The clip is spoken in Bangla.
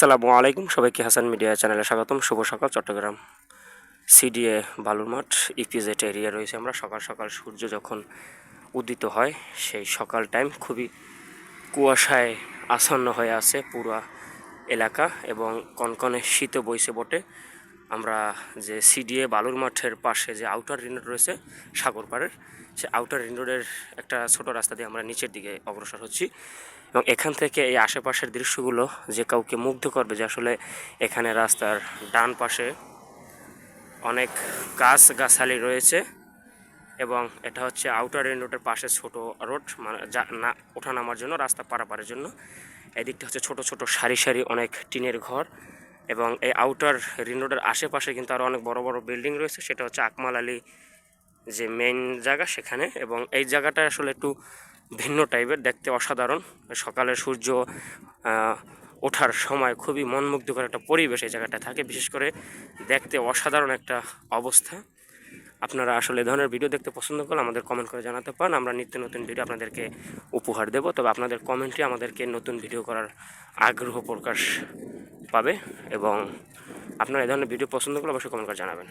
আসসালামু আলাইকুম। সবাইকে হাসান মিডিয়া চ্যানেলে স্বাগতম। শুভ সকাল, Chittagong CDA Balurmath EPZ area রয়েছে আমরা। সকাল সকাল সূর্য যখন উদিত হয়, সেই সকাল টাইম খুবই কুয়াশায় আসন্ন হয়ে আছে পুরা এলাকা এবং কনকনে শীত বইছে বটে। আমরা যে সিডিএ বালুর মাঠের পাশে যে আউটার রিং রোড রয়েছে, সাগর পাড়ের, সে আউটার রিং রোডের একটা ছোট রাস্তা দিয়ে আমরা নিচের দিকে অগ্রসর হচ্ছি। এবং এখান থেকে এই আশেপাশের দৃশ্যগুলো যে কাউকে মুগ্ধ করবে যে আসলে এখানে রাস্তার ডান পাশে অনেক গাছ গাছালি রয়েছে এবং এটা হচ্ছে আউটার রিং রোডের পাশে ছোট রোড মানে যা না, ওঠা নামার জন্য, রাস্তা পারাপারের জন্য। এদিকটা হচ্ছে ছোট ছোট সারি সারি অনেক টিনের ঘর। এবং এই আউটার রিং রোডের আশেপাশে কিন্তু আরও অনেক বড় বড় বিল্ডিং রয়েছে। সেটা হচ্ছে আকমাল আলী যে মেইন জায়গা সেখানে এবং এই জায়গাটা আসলে একটু ভিন্ন টাইপের দেখতে অসাধারণ। সকালে সূর্য ওঠার সময় খুবই মনমুগ্ধকর একটা পরিবেশ এই জায়গাটা থাকে। বিশেষ করে দেখতে অসাধারণ একটা অবস্থা। আপনারা আসলে ধরনের ভিডিও দেখতে পছন্দ করলে আমাদের কমেন্ট করে জানাতে পারেন। আমরা নিত্য নতুন ভিডিও আপনাদেরকে উপহার দেব। তবে আপনাদের কমেন্টই আমাদেরকে নতুন ভিডিও করার আগ্রহ প্রকাশ পাবে এবং আপনারা এই ধরনের ভিডিও পছন্দ করলে অবশ্যই কমেন্ট করে জানাবেন।